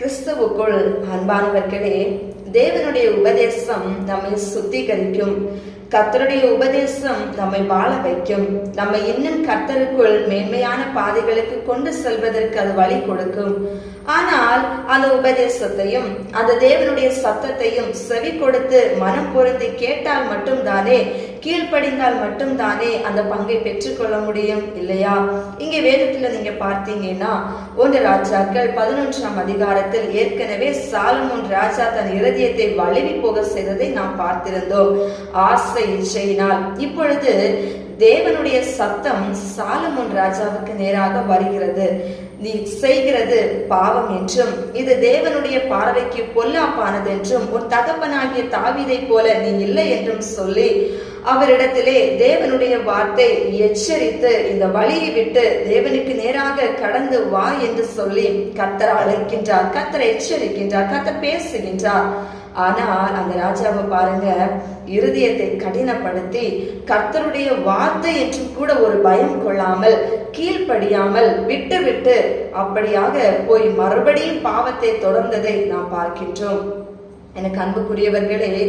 கிறிஸ்துவுக்குள் அன்பானவர்களே தேவனுடைய உபதேசம் நம்மை சுத்திகரிக்கும். கத்தருடைய உபதேசம் நம்மை வாழ வைக்கும். நம்மை இன்னும் கர்த்தருக்குள் மேன்மையான பாதைகளுக்கு கொண்டு செல்வதற்கு அது வழி கொடுக்கும். ஆனால் அந்த உபதேசத்தையும் அந்த தேவனுடைய சத்தத்தையும் செவி கொடுத்து மனம் பொருந்தி கேட்டால் மட்டும்தானே கீழ்ப்படிந்தால் மட்டும்தானே அந்த பங்கை பெற்றுக்கொள்ள முடியும் இல்லையா? இங்கே வேதத்துல நீங்க பார்த்தீங்கன்னா ஒன்று ராஜாக்கள் பதினொன்றாம் அதிகாரத்தில் ஏற்கனவே சாலமோன் ராஜா தன் இருதயத்தை வலிவி போக செய்ததை நாம் பார்த்திருந்தோம். ஆசை இச்சையினால். இப்பொழுது தேவனுடைய சத்தம் சாலமோன் ராஜாவுக்கு நேராக வருகிறது. நீ செய்கிறது பாவம் என்றும் இது தேவனுடைய பார்வைக்கு பொல்லாப்பானது என்றும் ஒரு தகப்பனாகிய தாவிதை போல நீ இல்லை என்றும் சொல்லி அவரிடத்திலே தேவனுடைய வார்த்தை எச்சரித்து இந்த வழியை விட்டு தேவனுக்கு நேராக கடந்து வா என்று சொல்லி கத்தர் அழைக்கின்றார். கத்தரை எச்சரிக்கின்றார். கத்தர் பேசுகின்றார். ஆனால் அந்த ராஜாவை பாருங்க இருதயத்தை கடினப்படுத்தி கர்த்தருடைய வார்த்தை என்று கூட ஒரு பயம் கொள்ளாமல் கீழ்ப்படியாமல் விட்டு விட்டு அப்படியாக போய் மறுபடியும் பாவத்தை தொடர்ந்ததை நாம் பார்க்கின்றோம். எனக்கு அன்புக்குரியவர்களே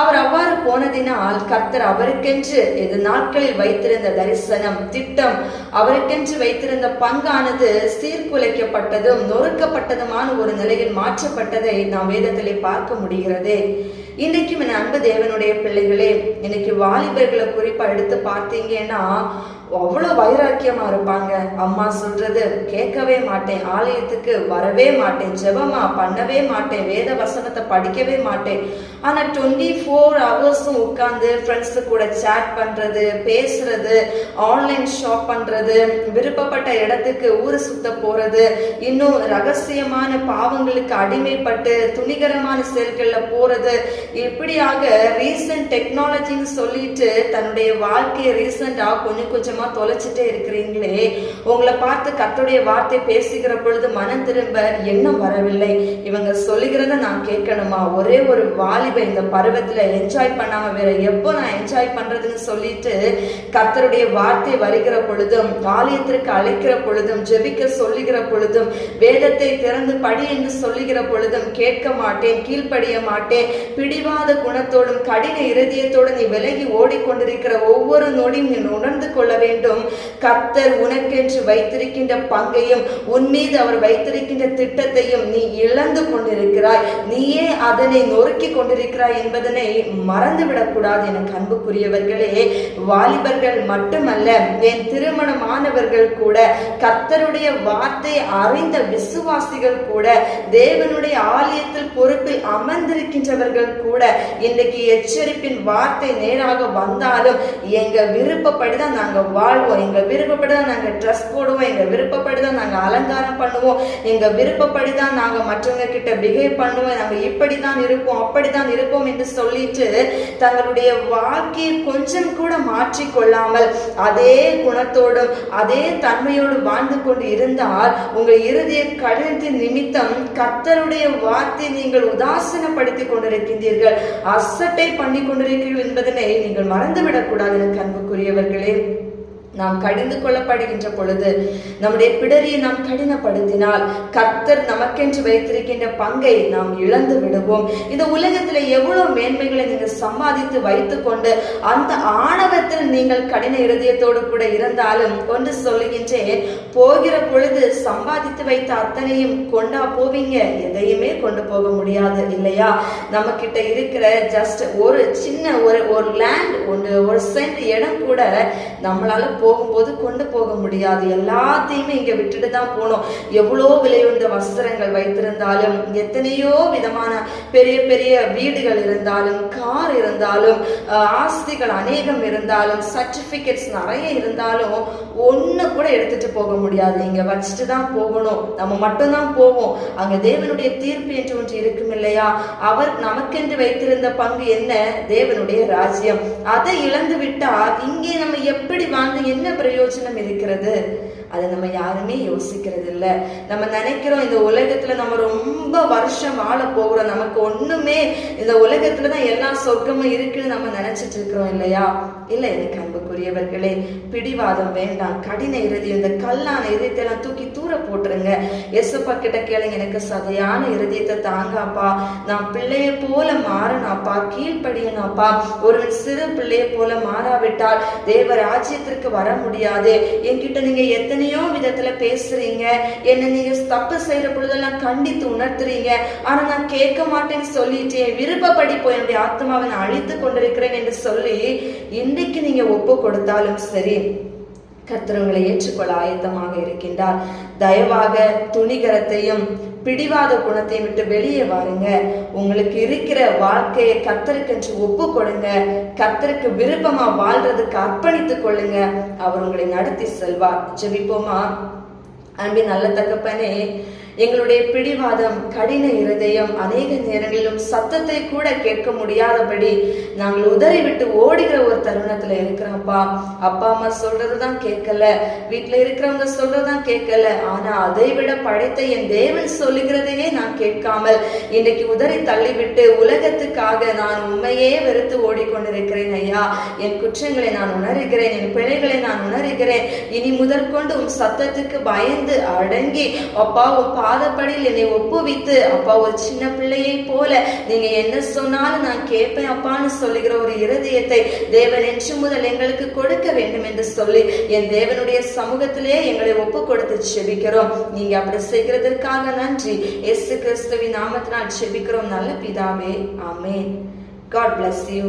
அவர் அவ்வாறு போனதினால் கர்த்தர் அவருக்கென்று இது நாட்களில் வைத்திருந்த தரிசனம் திட்டம் அவருக்கென்று வைத்திருந்த பங்கானது சீர்குலைக்கப்பட்டதும் நொறுக்கப்பட்டதுமான ஒரு நிலையில் மாற்றப்பட்டதை நாம் வேதத்திலே பார்க்க முடிகிறது. இன்றைக்கும் என் அன்பு தேவனுடைய பிள்ளைகளே இன்னைக்கு வாலிபர்களை குறிப்பா எடுத்து பார்த்தீங்கன்னா அவ்வளோ வைராக்கியமா இருப்பாங்க. அம்மா சொல்றது கேட்கவே மாட்டேன். ஆலயத்துக்கு வரவே மாட்டேன். ஜெபமா பண்ணவே மாட்டேன். வேத வசனத்தை படிக்கவே மாட்டேன். ஆனா டுவெண்ட்டி ஃபோர் ஹவர்ஸும் உட்காந்து ஃப்ரெண்ட்ஸு கூட சேட் பண்றது பேசுறது ஆன்லைன் ஷாப் பண்றது விருப்பப்பட்ட இடத்துக்கு ஊரை சுத்த போறது இன்னும் ரகசியமான பாவங்களுக்கு அடிமைப்பட்டு துணிகரமான செயல்களில் போறது இப்படியாக ரீசன்ட் டெக்னாலஜின்னு சொல்லிட்டு தன்னுடைய வாழ்க்கையை ரீசெண்டா கொஞ்சம் கொஞ்சமா தொலைச்சிட்டே இருக்கிறீங்களே உங்களை பார்த்து கத்துடைய வார்த்தை பேசுகிற பொழுது மனம் திரும்ப எண்ணம் வரவில்லை. இவங்க சொல்லுகிறத நான் கேட்கணுமா? ஒரே ஒரு வாலிப இந்த பருவத்துல என்ஜாய் பண்ணாம வேற எப்போ நான் என்ஜாய் பண்றதுன்னு சொல்லிட்டு கத்தருடைய வார்த்தை வருகிற பொழுதும் ஆலயத்திற்கு அழைக்கிற பொழுதும் ஜெபிக்க சொல்லுகிற பொழுதும் வேதத்தை திறந்து படி என்று சொல்லுகிற பொழுதும் கேட்க மாட்டேன் கீழ்ப்படிய மாட்டேன். பிடிவாத குணத்தோடும் கடின இருதயத்தோடும் நீ விலகி ஓடிக்கொண்டிருக்கிற ஒவ்வொரு நொடியும் நீ உணர்ந்து கொள்ள வேண்டும். கத்தர் உனக்கென்று வைத்திருக்கின்ற பங்கையும் உன் மீது அவர் வைத்திருக்கின்ற திட்டத்தையும் நீ இழந்து கொண்டிருக்கிற கொண்டிருக்கிறாய். நீயே அதனை நொறுக்கி கொண்டிருக்கிறாய் என்பதனை மறந்துவிடக்கூடாது எனக்கு அன்புக்குரியவர்களே. வாலிபர்கள் மட்டுமல்ல என் திருமணமானவர்கள் கூட கர்த்தருடைய வார்த்தை அறிந்த விசுவாசிகள் கூட தேவனுடைய ஆலயத்தில் பொறுப்பில் அமர்ந்திருக்கின்றவர்கள் கூட இன்றைக்கு எச்சரிப்பின் வார்த்தை நேராக வந்தாலும் எங்க விருப்பப்படிதான் நாங்க வாழ்வோம் எங்க விருப்பப்படிதான் நாங்க ட்ரெஸ் போடுவோம் எங்க விருப்பப்படிதான் நாங்க அலங்காரம் பண்ணுவோம் எங்க விருப்பப்படிதான் நாங்க மற்றவங்க கிட்ட பிஹேவ் பண்ணுவோம். நாங்கள் இப்படி தான் இருப்போம் அப்படிதான் இருப்போம் என்று சொல்லிட்டு தங்களுடைய வாழ்க்கையை கொஞ்சம் கூட மாற்றிக்கொள்ளாமல் அதே குணத்தோடும் அதே தன்மையோடு வாழ்ந்து கொண்டு இருந்தால் உங்கள் இறுதிய கடினத்தின் நிமித்தம் கர்த்தருடைய வார்த்தை நீங்கள் உதாசீனப்படுத்தி கொண்டிருக்கின்றீர்கள். அசட்டை பண்ணி கொண்டிருக்கிறீர்கள் என்பதனை நீங்கள் மறந்துவிடக்கூடாது எனக்கு அன்புக்குரியவர்களே. நாம் கடிந்து கொள்ளப்படுகின்ற பொழுது நம்முடைய பிடரியை நாம் கடினப்படுத்தினால் கர்த்தர் நமக்கென்று வைத்திருக்கின்ற பங்கை நாம் இழந்து விடுவோம். இந்த உலகத்தில் எவ்வளவு மேன்மைகளை நீங்கள் சம்பாதித்து வைத்துக்கொண்டு அந்த ஆணவத்தில் நீங்கள் கடின இருதயத்தோடு கூட இருந்தாலும் கொண்டு சொல்லுகின்றேன் போகிற பொழுது சம்பாதித்து வைத்த அத்தனையும் கொண்டா போவீங்க எதையுமே கொண்டு போக முடியாது இல்லையா? நம்ம கிட்ட இருக்கிற ஜஸ்ட் ஒரு சின்ன ஒரு ஒரு லேண்ட் ஒன்று ஒரு சென்ட் இடம் கூட நம்மளால போகும்போது கொண்டு போக முடியாது. எல்லாத்தையுமே இங்க விட்டுட்டு தான் போனோம். எவ்வளோ விலையுந்த வஸ்திரங்கள் வைத்திருந்தாலும் எத்தனையோ விதமான பெரிய பெரிய வீடுகள் இருந்தாலும் கார் இருந்தாலும் ஆஸ்திகள் அநேகம் இருந்தாலும் சர்டிபிகேட்ஸ் நிறைய இருந்தாலும் ஒன்று கூட எடுத்துட்டு போக முடியாது. இங்க வச்சுட்டு தான் போகணும். நம்ம மட்டும்தான் போவோம். அங்க தேவனுடைய தீர்ப்பு என்று ஒன்று இருக்கும் இல்லையா? அவர் நமக்கென்று வைத்திருந்த பங்கு என்ன? தேவனுடைய ராஜ்யம். அதை இழந்து விட்டால் இங்கே நம்ம எப்படி வாழ்ந்து என்ன பிரயோஜனம் இருக்கிறது? அதை நம்ம யாருமே யோசிக்கிறது இல்லை நம்ம நினைக்கிறோம் இந்த உலகத்துல நம்ம ரொம்ப வருஷம் வாழ போகிறோம். நமக்கு ஒண்ணுமே இந்த உலகத்துல தான் எல்லா சொர்க்கமும் இருக்குன்னு நம்ம நினைச்சிட்டு இருக்கிறோம் இல்லையா? இல்லை எனக்கு அன்பு அன்புக்குரியவர்களே பிடிவாதம் வேண்டாம். கடின இருதயம் இந்த கல்லான இருதயத்தை தூக்கி தூர போட்டுருங்க. எசப்பா கிட்ட கேளுங்க எனக்கு சதையான இருதயத்தை தாங்காப்பா. நான் பிள்ளைய போல மாறனாப்பா கீழ்ப்படியனாப்பா. ஒருவன் சிறு பிள்ளைய போல மாறாவிட்டால் தேவ ராஜ்யத்திற்கு வர முடியாது. என்கிட்ட நீங்க எத்தனையோ விதத்துல பேசுறீங்க. என்ன நீங்க தப்பு செய்யற பொழுதெல்லாம் கண்டித்து உணர்த்துறீங்க. ஆனா நான் கேட்க மாட்டேன்னு சொல்லிட்டு விருப்பப்படி போய் என்னுடைய ஆத்மாவை நான் அழித்து கொண்டிருக்கிறேன் என்று சொல்லி இன்றைக்கு நீங்க ஒப்பு கொடுத்தாலும் சரி கர்த்தர் ஏற்றுக்கொள்ள ஆயத்தமாக இருக்கின்றார். தயவாக துணிகரத்தையும் பிடிவாத குணத்தையும் விட்டு வெளியே வாருங்க. உங்களுக்கு இருக்கிற வாழ்க்கையை கத்தருக்கென்று ஒப்பு கொடுங்க. கத்தருக்கு விருப்பமா வாழ்றதுக்கு அர்ப்பணித்துக் கொள்ளுங்க. அவர் உங்களை நடத்தி செல்வார். ஜெபிப்போமா? அன்பின் நல்ல தகப்பனே எங்களுடைய பிடிவாதம் கடின இருதயம் அநேக நேரங்களிலும் சத்தத்தை கூட கேட்க முடியாதபடி நாங்கள் உதறி விட்டு ஓடுகிற ஒரு தருணத்துல இருக்கிறோம்ப்பா அப்பா. அம்மா சொல்றதுதான் கேட்கல. வீட்டுல இருக்கிறவங்க சொல்றதுதான் கேட்கல. ஆனா அதை விட படைத்த என் தேவன் சொல்லுகிறதையே நான் கேட்காமல் இன்னைக்கு உதறி தள்ளிவிட்டு உலகத்துக்காக நான் உண்மையே வெறுத்து ஓடிக்கொண்டிருக்கிறேன் ஐயா. என் குற்றங்களை நான் உணர்கிறேன் என் பிழைகளை நான் உணர்கிறேன். இனி முதற்கொண்டு உன் சத்தத்துக்கு பயந்து அடங்கி அப்பா உன் பாதப்படியில் என்னை ஒப்புவித்து அப்பா ஒரு சின்ன பிள்ளையை போல. நீங்க என்ன சொன்னாலும் நான் கேட்பேன் அப்பான்னு சொல்லுகிற ஒரு இருதயத்தை தேவன் என்று முதல் எங்களுக்கு கொடுக்க வேண்டும் என்று சொல்லி என் தேவனுடைய சமூகத்திலே எங்களை ஒப்பு கொடுத்து செபிக்கிறோம். நீங்க அப்படி செய்கிறதற்காக நன்றி. எஸ் கிறிஸ்துவின் நாமத்தினால் செபிக்கிறோம். நல்ல பிதாவே ஆமே காட் பிளஸ் யூ